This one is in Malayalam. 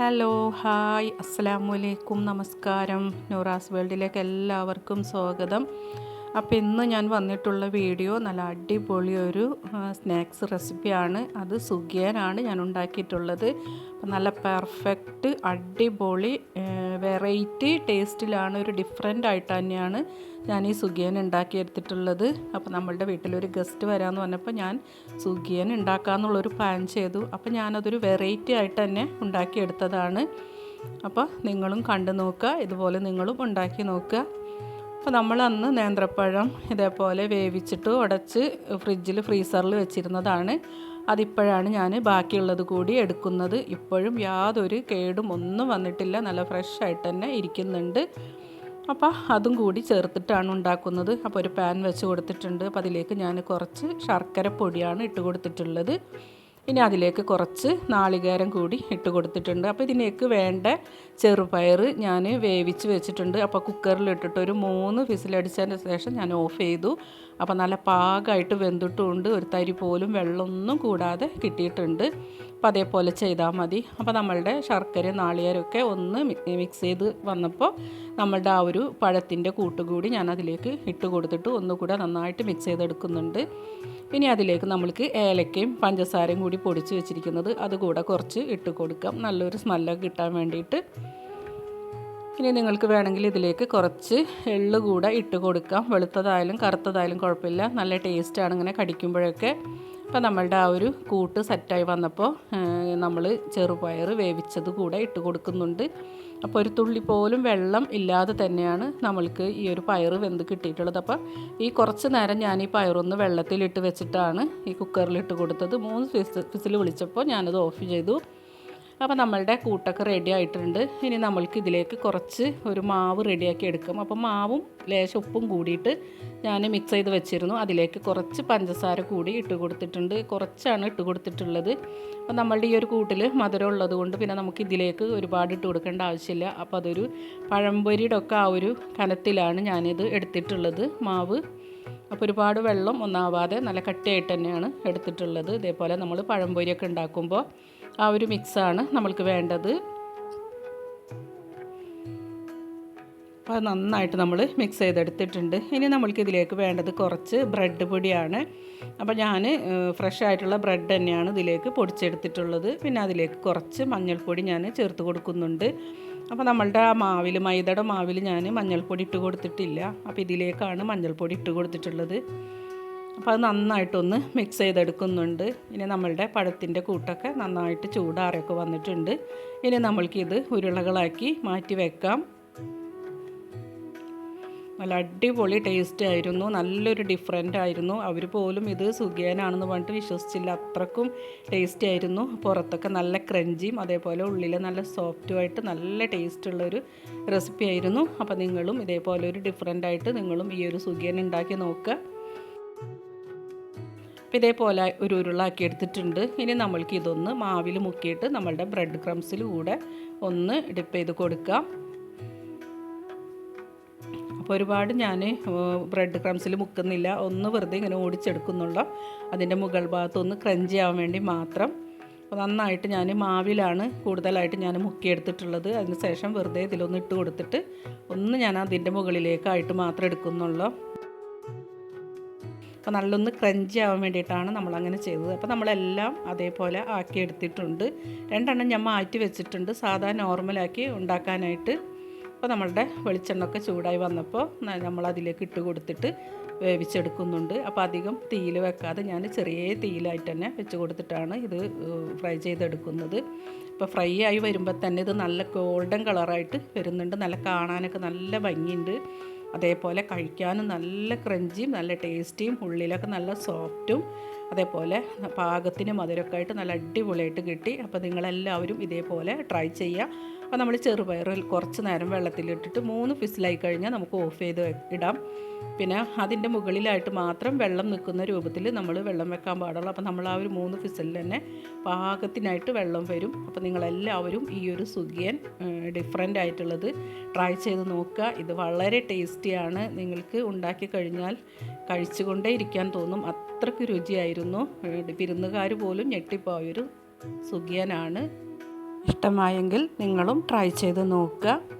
ഹലോ ഹായ് അസ്സാമലൈക്കും നമസ്കാരം. നൂറാസ് വേൾഡിലേക്ക് എല്ലാവർക്കും സ്വാഗതം. അപ്പോൾ ഇന്ന് ഞാൻ വന്നിട്ടുള്ള വീഡിയോ നല്ല അടിപൊളി ഒരു സ്നാക്സ് റെസിപ്പിയാണ്. അത് സുഖിയനാണ് ഞാൻ ഉണ്ടാക്കിയിട്ടുള്ളത്. നല്ല പെർഫെക്റ്റ് അടിപൊളി വെറൈറ്റി ടേസ്റ്റിലാണ് ഒരു ഡിഫറെന്റ് ആയിട്ട് തന്നെയാണ് ഞാൻ ഈ സുഖിയൻ ഉണ്ടാക്കിയെടുത്തിട്ടുള്ളത്. അപ്പോൾ നമ്മളുടെ വീട്ടിലൊരു ഗസ്റ്റ് വരാമെന്ന് പറഞ്ഞപ്പോൾ ഞാൻ സുഖിയൻ ഉണ്ടാക്കാമെന്നുള്ളൊരു പ്ലാൻ ചെയ്തു. അപ്പോൾ ഞാനതൊരു വെറൈറ്റി ആയിട്ട് തന്നെ ഉണ്ടാക്കിയെടുത്തതാണ്. അപ്പോൾ നിങ്ങളും കണ്ടു നോക്കുക ഇതുപോലെ നിങ്ങളും ഉണ്ടാക്കി നോക്കുക. അപ്പോൾ നമ്മൾ അന്ന് നേന്ത്രപ്പഴം ഇതേപോലെ വേവിച്ചിട്ട് ഉടച്ച് ഫ്രിഡ്ജിൽ ഫ്രീസറിൽ വെച്ചിരുന്നതാണ്. അതിപ്പോഴാണ് ഞാൻ ബാക്കിയുള്ളത് കൂടി എടുക്കുന്നത്. ഇപ്പോഴും യാതൊരു കേടും ഒന്നും വന്നിട്ടില്ല. നല്ല ഫ്രഷ് ആയിട്ട് തന്നെ ഇരിക്കുന്നുണ്ട്. അപ്പോൾ അതും കൂടി ചേർത്തിട്ടാണ് ഉണ്ടാക്കുന്നത്. അപ്പോൾ ഒരു പാൻ വെച്ച് കൊടുത്തിട്ടുണ്ട്. അപ്പോൾ അതിലേക്ക് ഞാൻ കുറച്ച് ശർക്കര പൊടിയാണ് ഇട്ട് കൊടുത്തിട്ടുള്ളത്. ഇനി അതിലേക്ക് കുറച്ച് നാളികേരം കൂടി ഇട്ട് കൊടുത്തിട്ടുണ്ട്. അപ്പോൾ ഇതിലേക്ക് വേണ്ട ചെറുപയർ ഞാൻ വേവിച്ച് വെച്ചിട്ടുണ്ട്. അപ്പോൾ കുക്കറിൽ ഇട്ടിട്ട് ഒരു മൂന്ന് വിസിലടിച്ചതിന് ശേഷം ഞാൻ ഓഫ് ചെയ്തു. അപ്പോൾ നല്ല പാകമായിട്ട് വെന്തിട്ടുമുണ്ട് ഒരു തരി പോലും വെള്ളമൊന്നും കൂടാതെ കിട്ടിയിട്ടുണ്ട്. അപ്പോൾ അതേപോലെ ചെയ്താൽ മതി. അപ്പോൾ നമ്മളുടെ ശർക്കര നാളികേരമൊക്കെ ഒന്ന് മിക്സ് ചെയ്ത് വന്നപ്പോൾ നമ്മളുടെ ആ ഒരു പഴത്തിന്റെ കൂട്ടുകൂടി ഞാൻ അതിലേക്ക് ഇട്ട് കൊടുത്തിട്ട് ഒന്നുകൂടെ നന്നായിട്ട് മിക്സ് ചെയ്തെടുക്കുന്നുണ്ട്. ഇനി അതിലേക്ക് നമ്മൾക്ക് ഏലക്കയും പഞ്ചസാരയും കൂടി പൊടിച്ച് വെച്ചിരിക്കുന്നത് അതുകൂടെ കുറച്ച് ഇട്ട് കൊടുക്കാം. നല്ലൊരു സ്മെല്ലൊക്കെ കിട്ടാൻ വേണ്ടിയിട്ട്. ഇനി നിങ്ങൾക്ക് വേണമെങ്കിൽ ഇതിലേക്ക് കുറച്ച് എള്ള് കൂടെ ഇട്ട് കൊടുക്കാം. വെളുത്തതായാലും കറുത്തതായാലും കുഴപ്പമില്ല. നല്ല ടേസ്റ്റാണ് ഇങ്ങനെ കടിക്കുമ്പോഴൊക്കെ. അപ്പോൾ നമ്മളുടെ ആ ഒരു കൂട്ട് സെറ്റായി വന്നപ്പോൾ നമ്മൾ ചെറുപയർ വേവിച്ചത് കൂടെ ഇട്ട് കൊടുക്കുന്നുണ്ട് അപ്പോൾ ഒരു തുള്ളി പോലും വെള്ളം ഇല്ലാതെ തന്നെയാണ് നമ്മൾക്ക് ഈ ഒരു പയർ വെന്ത് കിട്ടിയിട്ടുള്ളത് അപ്പോൾ ഈ കുറച്ച് നേരം ഞാൻ ഈ പയറൊന്ന് വെള്ളത്തിലിട്ട് വെച്ചിട്ടാണ് ഈ കുക്കറിലിട്ട് കൊടുത്തത് മൂന്ന് ഫിസിൽ വിളിച്ചപ്പോൾ ഞാനത് ഓഫ് ചെയ്തു അപ്പോൾ നമ്മളുടെ കൂട്ടൊക്കെ റെഡി ആയിട്ടുണ്ട്. ഇനി നമ്മൾക്ക് ഇതിലേക്ക് കുറച്ച് ഒരു മാവ് റെഡിയാക്കി എടുക്കും. അപ്പോൾ മാവും ലേശം ഉപ്പും കൂടിയിട്ട് ഞാൻ മിക്സ് ചെയ്ത് വെച്ചിരുന്നു. അതിലേക്ക് കുറച്ച് പഞ്ചസാര കൂടി ഇട്ട് കൊടുത്തിട്ടുണ്ട്. കുറച്ചാണ് ഇട്ട് കൊടുത്തിട്ടുള്ളത്. അപ്പോൾ നമ്മളുടെ ഈ ഒരു കൂട്ടിൽ മധുരം ഉള്ളത് കൊണ്ട് പിന്നെ നമുക്ക് ഇതിലേക്ക് ഒരുപാട് ഇട്ട് കൊടുക്കേണ്ട ആവശ്യമില്ല. അപ്പോൾ അതൊരു പഴംപൊരിയുടെ ഒക്കെ ആ ഒരു കനത്തിലാണ് ഞാനിത് എടുത്തിട്ടുള്ളത് മാവ്. അപ്പോൾ ഒരുപാട് വെള്ളം ഒന്നാവാതെ നല്ല കട്ടിയായിട്ട് തന്നെയാണ് എടുത്തിട്ടുള്ളത്. ഇതേപോലെ നമ്മൾ പഴംപൊരിയൊക്കെ ഉണ്ടാക്കുമ്പോൾ ആ ഒരു മിക്സാണ് നമ്മൾക്ക് വേണ്ടത്. അപ്പോൾ അത് നന്നായിട്ട് നമ്മൾ മിക്സ് ചെയ്തെടുത്തിട്ടുണ്ട്. ഇനി നമ്മൾക്ക് ഇതിലേക്ക് വേണ്ടത് കുറച്ച് ബ്രെഡ് പൊടിയാണ്. അപ്പോൾ ഞാൻ ഫ്രഷ് ആയിട്ടുള്ള ബ്രെഡ് തന്നെയാണ് ഇതിലേക്ക് പൊടിച്ചെടുത്തിട്ടുള്ളത്. പിന്നെ അതിലേക്ക് കുറച്ച് മഞ്ഞൾപ്പൊടി ഞാൻ ചേർത്ത് കൊടുക്കുന്നുണ്ട്. അപ്പോൾ നമ്മളുടെ ആ മാവിൽ മൈദയുടെ മാവിൽ ഞാൻ മഞ്ഞൾപ്പൊടി ഇട്ട് കൊടുത്തിട്ടില്ല. അപ്പോൾ ഇതിലേക്കാണ് മഞ്ഞൾപ്പൊടി ഇട്ട് കൊടുത്തിട്ടുള്ളത്. അപ്പോൾ അത് നന്നായിട്ടൊന്ന് മിക്സ് ചെയ്തെടുക്കുന്നുണ്ട്. ഇനി നമ്മളുടെ പഴത്തിന്റെ കൂട്ടൊക്കെ നന്നായിട്ട് ചൂടാറൊക്കെ വന്നിട്ടുണ്ട്. ഇനി നമ്മൾക്കിത് ഉരുളകളാക്കി മാറ്റി വെക്കാം. നല്ല അടിപൊളി ടേസ്റ്റ് ആയിരുന്നു. നല്ലൊരു ഡിഫറെന്റ് ആയിരുന്നു. അവർ പോലും ഇത് സുഖിയനാണെന്ന് പറഞ്ഞിട്ട് വിശ്വസിച്ചില്ല. അത്രക്കും ടേസ്റ്റി ആയിരുന്നു. പുറത്തൊക്കെ നല്ല ക്രഞ്ചിയും അതേപോലെ ഉള്ളിൽ നല്ല സോഫ്റ്റുമായിട്ട് നല്ല ടേസ്റ്റ് ഉള്ളൊരു റെസിപ്പി ആയിരുന്നു. അപ്പോൾ നിങ്ങളും ഇതേപോലെ ഒരു ഡിഫറെന്റ് ആയിട്ട് നിങ്ങളും ഈ ഒരു സുഖിയൻ ഉണ്ടാക്കി നോക്കുക. അപ്പോൾ ഇതേപോലെ ഒരു ഉരുളാക്കി എടുത്തിട്ടുണ്ട്. ഇനി നമ്മൾക്ക് ഇതൊന്ന് മാവിൽ മുക്കിയിട്ട് നമ്മളുടെ ബ്രെഡ് ക്രംസിൽ കൂടെ ഒന്ന് ഡിപ്പ് ചെയ്ത് കൊടുക്കാം. അപ്പോൾ ഒരുപാട് ഞാൻ ബ്രെഡ് ക്രംസിൽ മുക്കുന്നില്ല. ഒന്ന് വെറുതെ ഇങ്ങനെ ഓടിച്ചെടുക്കുന്നുള്ള. അതിന്റെ മുകൾ ഭാഗത്തൊന്ന് ക്രഞ്ചി ആവാൻ വേണ്ടി മാത്രം. അപ്പോൾ നന്നായിട്ട് ഞാൻ മാവിലാണ് കൂടുതലായിട്ട് ഞാൻ മുക്കിയെടുത്തിട്ടുള്ളത്. അതിന് ശേഷം വെറുതെ ഇതിലൊന്ന് ഇട്ട് കൊടുത്തിട്ട് ഒന്ന് ഞാൻ അതിന്റെ മുകളിലേക്കായിട്ട് മാത്രം എടുക്കുന്നുള്ളൂ. അപ്പോൾ നല്ലൊന്ന് ക്രഞ്ചി ആവാൻ വേണ്ടിയിട്ടാണ് നമ്മൾ അങ്ങനെ ചെയ്തത്. അപ്പോൾ നമ്മളെല്ലാം അതേപോലെ ആക്കി എടുത്തിട്ടുണ്ട് രണ്ടെണ്ണം ഞാൻ മാറ്റി വെച്ചിട്ടുണ്ട്. സാധാ നോർമലാക്കി ഉണ്ടാക്കാനായിട്ട്. അപ്പോൾ നമ്മളുടെ വെളിച്ചെണ്ണൊക്കെ ചൂടായി വന്നപ്പോൾ നമ്മളതിലേക്ക് ഇട്ട് കൊടുത്തിട്ട് വേവിച്ചെടുക്കുന്നുണ്ട്. അപ്പോൾ അധികം തീയിൽ വെക്കാതെ ഞാൻ ചെറിയ തീയിലായിട്ട് തന്നെ വെച്ച് കൊടുത്തിട്ടാണ് ഇത് ഫ്രൈ ചെയ്തെടുക്കുന്നത്. ഇപ്പോൾ ഫ്രൈ ആയി വരുമ്പോൾ തന്നെ ഇത് നല്ല ഗോൾഡൻ കളറായിട്ട് വരുന്നുണ്ട്. നല്ല കാണാനൊക്കെ നല്ല ഭംഗിയുണ്ട്. അതേപോലെ കഴിക്കാനും നല്ല ക്രഞ്ചിയും നല്ല ടേസ്റ്റിയും ഉള്ളിലൊക്കെ നല്ല സോഫ്റ്റും അതേപോലെ പാകത്തിന് മധുരമൊക്കെ ആയിട്ട് നല്ല അടിപൊളിയായിട്ട് കിട്ടി. അപ്പോൾ നിങ്ങളെല്ലാവരും ഇതേപോലെ ട്രൈ ചെയ്യുക അപ്പോൾ നമ്മൾ ചെറുപയറിൽ കുറച്ച് നേരം വെള്ളത്തിലിട്ടിട്ട് മൂന്ന് ഫിസിലായി കഴിഞ്ഞാൽ നമുക്ക് ഓഫ് ചെയ്ത് ഇടാം. പിന്നെ അതിന്റെ മുകളിലായിട്ട് മാത്രം വെള്ളം നിൽക്കുന്ന രൂപത്തിൽ നമ്മൾ വെള്ളം വെക്കാൻ പാടുള്ളൂ. അപ്പോൾ നമ്മൾ ആ ഒരു മൂന്ന് ഫിസിലിൽ തന്നെ പാകത്തിനായിട്ട് വെള്ളം വരും. അപ്പോൾ നിങ്ങളെല്ലാവരും ഈ ഒരു സുഖിയൻ ഡിഫറെന്റ് ആയിട്ടുള്ളത് ട്രൈ ചെയ്ത് നോക്കുക. ഇത് വളരെ ടേസ്റ്റിയാണ് നിങ്ങൾക്ക് ഉണ്ടാക്കി കഴിഞ്ഞാൽ കഴിച്ചുകൊണ്ടേ ഇരിക്കാൻ തോന്നും. അത്രയ്ക്ക് രുചിയായിരുന്നു. വിരുന്നുകാർ പോലും ഞെട്ടിപ്പോയൊരു സുഖിയനാണ്. ഇഷ്ടമായെങ്കിൽ നിങ്ങളും ട്രൈ ചെയ്ത് നോക്കുക.